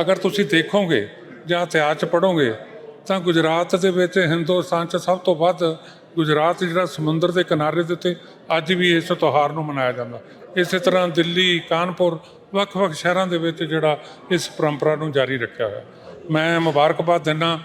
ਅਗਰ ਤੁਸੀਂ ਦੇਖੋਗੇ ਜਾਂ ਇਤਿਹਾਸ 'ਚ ਪੜੋਗੇ ਤਾਂ ਗੁਜਰਾਤ ਦੇ ਵਿੱਚ ਹਿੰਦੁਸਤਾਨ 'ਚ ਸਭ ਤੋਂ ਵੱਧ ਗੁਜਰਾਤ ਜਿਹੜਾ ਸਮੁੰਦਰ ਦੇ ਕਿਨਾਰੇ ਦੇ ਉੱਤੇ ਅੱਜ ਵੀ ਇਸ ਤਿਉਹਾਰ ਨੂੰ ਮਨਾਇਆ ਜਾਂਦਾ। ਇਸੇ ਤਰ੍ਹਾਂ ਦਿੱਲੀ, ਕਾਨਪੁਰ, ਵੱਖ-ਵੱਖ ਸ਼ਹਿਰਾਂ ਦੇ ਵਿੱਚ ਜਿਹੜਾ ਇਸ ਪਰੰਪਰਾ ਨੂੰ ਜਾਰੀ ਰੱਖਿਆ ਹੋਇਆ। ਮੈਂ ਮੁਬਾਰਕਬਾਦ ਦਿੰਦਾ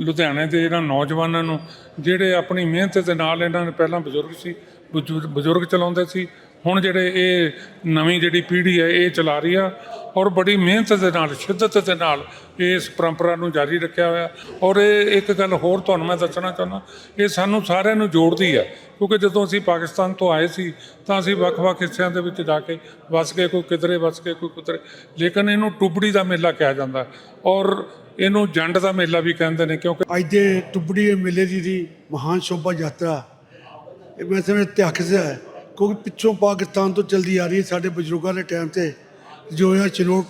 ਲੁਧਿਆਣੇ ਦੇ ਇਹਨਾਂ ਨੌਜਵਾਨਾਂ ਨੂੰ, ਜਿਹੜੇ ਆਪਣੀ ਮਿਹਨਤ ਦੇ ਨਾਲ ਇਹਨਾਂ ਨੇ ਪਹਿਲਾਂ ਬਜ਼ੁਰਗ ਸੀ ਬਜ਼ੁਰ- ਬਜ਼ੁਰਗ ਚਲਾਉਂਦੇ ਸੀ ਹੁਣ ਜਿਹੜੇ ਇਹ ਨਵੀਂ ਜਿਹੜੀ ਪੀੜ੍ਹੀ ਹੈ, ਇਹ ਚਲਾ ਰਹੀ ਆ ਔਰ ਬੜੀ ਮਿਹਨਤ ਦੇ ਨਾਲ, ਸ਼ਿੱਦਤ ਦੇ ਨਾਲ ਇਸ ਪਰੰਪਰਾ ਨੂੰ ਜਾਰੀ ਰੱਖਿਆ ਹੋਇਆ। ਔਰ ਇਹ ਇੱਕ ਗੱਲ ਹੋਰ ਤੁਹਾਨੂੰ ਮੈਂ ਦੱਸਣਾ ਚਾਹੁੰਦਾ, ਇਹ ਸਾਨੂੰ ਸਾਰਿਆਂ ਨੂੰ ਜੋੜਦੀ ਹੈ ਕਿਉਂਕਿ ਜਦੋਂ ਅਸੀਂ ਪਾਕਿਸਤਾਨ ਤੋਂ ਆਏ ਸੀ, ਤਾਂ ਅਸੀਂ ਵੱਖ-ਵੱਖ ਹਿੱਸਿਆਂ ਦੇ ਵਿੱਚ ਜਾ ਕੇ ਵਸ ਗਏ, ਕੋਈ ਕਿਧਰੇ ਵਸ ਗਏ, ਕੋਈ ਕਿਧਰੇ ਲੇਕਿਨ ਇਹਨੂੰ ਟੁੱਬੜੀ ਦਾ ਮੇਲਾ ਕਿਹਾ ਜਾਂਦਾ। ਔਰ ਇਹਨੂੰ ਜੰਡ ਦਾ ਮੇਲਾ ਵੀ ਕਹਿੰਦੇ ਨੇ, ਕਿਉਂਕਿ ਅੱਜ ਦੇ ਟੁੱਬੜੀ ਮੇਲੇ ਦੀ ਦੀ ਮਹਾਨ ਸ਼ੋਭਾ ਯਾਤਰਾ, ਇਹ ਮੈਂ ਸਮਝ ਇਤਿਹਾਸ ਹੈ। ਕਿਉਂਕਿ ਪਿੱਛੋਂ ਪਾਕਿਸਤਾਨ ਤੋਂ ਚਲਦੀ ਆ ਰਹੀ ਹੈ ਸਾਡੇ ਬਜ਼ੁਰਗਾਂ ਦੇ ਟਾਈਮ ਤੇ। ਜੋ ਇਹ ਚਨੋਟ,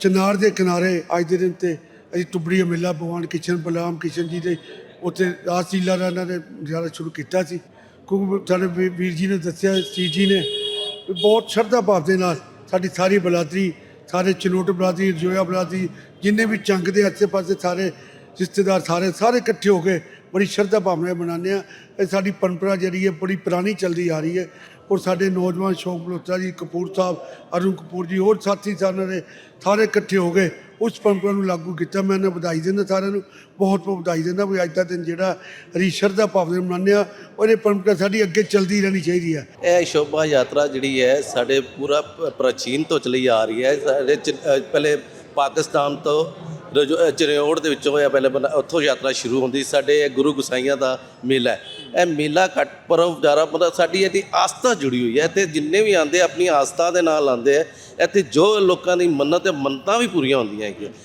ਚਨਾਰ ਦੇ ਕਿਨਾਰੇ ਅੱਜ ਦੇ ਦਿਨ ਤੇ ਅਸੀਂ ਟੁੱਬੜੀ ਮੇਲਾ, ਭਗਵਾਨ ਕਿਸ਼ਨ ਬਲਰਾਮ ਕਿਸ਼ਨ ਜੀ ਦੇ ਉੱਥੇ ਰਾਸਲੀਲਾ ਦਾ ਇਹਨਾਂ ਨੇ ਜ਼ਿਆਦਾ ਸ਼ੁਰੂ ਕੀਤਾ ਸੀ। ਕਿਉਂਕਿ ਸਾਡੇ ਵੀ- ਵੀਰ ਜੀ ਨੇ ਦੱਸਿਆ ਸੀ ਜੀ ਨੇ ਬਹੁਤ ਸ਼ਰਧਾ ਭਾਵ ਦੇ ਨਾਲ ਸਾਡੀ ਸਾਰੀ ਬਲਾਦਰੀ ਸਾਰੇ ਚਨੋਟ ਬਲਾਦਰੀ ਜੋਇਆ ਬਲਾਦਰੀ ਜਿੰਨੇ ਵੀ ਚੰਗ ਦੇ ਆਸੇ ਪਾਸੇ ਸਾਰੇ ਰਿਸ਼ਤੇਦਾਰ ਸਾਰੇ ਸਾਰੇ ਇਕੱਠੇ ਹੋ ਕੇ ਬੜੀ ਸ਼ਰਧਾ ਭਾਵਨਾ ਨਾਲ ਮਨਾਉਂਦੇ ਆ ਇਹ ਸਾਡੀ ਪਰੰਪਰਾ ਜਿਹੜੀ ਹੈ, ਬੜੀ ਪੁਰਾਣੀ ਚੱਲਦੀ ਆ ਰਹੀ ਹੈ। ਔਰ ਸਾਡੇ ਨੌਜਵਾਨ ਸ਼ੌਕ ਮਲਹੋਤਰਾ ਜੀ, ਕਪੂਰ ਸਾਹਿਬ, ਅਰੁਣ ਕਪੂਰ ਜੀ, ਹੋਰ ਸਾਥੀ ਸਾਰਿਆਂ ਨੇ ਸਾਰੇ ਇਕੱਠੇ ਹੋ ਗਏ ਉਸ ਪਰੰਪਰਾ ਨੂੰ ਲਾਗੂ ਕੀਤਾ। ਮੈਂ ਇਹਨਾਂ ਵਧਾਈ ਦਿੰਦਾ ਸਾਰਿਆਂ ਨੂੰ, ਬਹੁਤ ਬਹੁਤ ਵਧਾਈ ਦਿੰਦਾ ਵੀ ਅੱਜ ਦਾ ਦਿਨ ਜਿਹੜਾ ਹਰੀ ਸ਼ਰਧਾ ਭਾਵਨਾ ਨਾਲ ਮਨਾਉਂਦੇ ਆ ਔਰ ਇਹ ਪਰੰਪਰਾ ਸਾਡੀ ਅੱਗੇ ਚੱਲਦੀ ਰਹਿਣੀ ਚਾਹੀਦੀ ਹੈ। ਇਹ ਸ਼ੋਭਾ ਯਾਤਰਾ ਜਿਹੜੀ ਹੈ, ਸਾਡੇ ਪੂਰਾ ਪ੍ਰਾਚੀਨ ਤੋਂ ਚਲੀ ਆ ਰਹੀ ਹੈ। ਸਾਡੇ ਚ- ਪਹਿਲੇ ਪਾਕਿਸਤਾਨ ਤੋਂ ਚਰਿਓੜ ਦੇ ਵਿੱਚੋਂ ਹੋਇਆ ਪਹਿਲੇ ਪਹਿਲਾਂ ਉੱਥੋਂ ਯਾਤਰਾ ਸ਼ੁਰੂ ਹੁੰਦੀ ਸਾਡੇ ਇਹ ਗੁਰੂ ਗੁਸਾਈਆਂ ਦਾ ਮੇਲਾ ਹੈ। ਇਹ ਮੇਲਾ ਘੱਟ ਪਰਵ ਜ਼ਿਆਦਾ ਮਤਲਬ ਸਾਡੀ ਇਹਦੀ ਆਸਥਾ ਜੁੜੀ ਹੋਈ ਹੈ। ਤੇ ਜਿੰਨੇ ਵੀ ਆਉਂਦੇ ਆਪਣੀ ਆਸਥਾ ਦੇ ਨਾਲ ਆਉਂਦੇ ਆ, ਇੱਥੇ ਜੋ ਲੋਕਾਂ ਦੀ ਮੰਨਤ ਤੇ ਮੰਨਤਾਂ ਵੀ ਪੂਰੀਆਂ ਹੁੰਦੀਆਂ ਹੈਗੀਆਂ।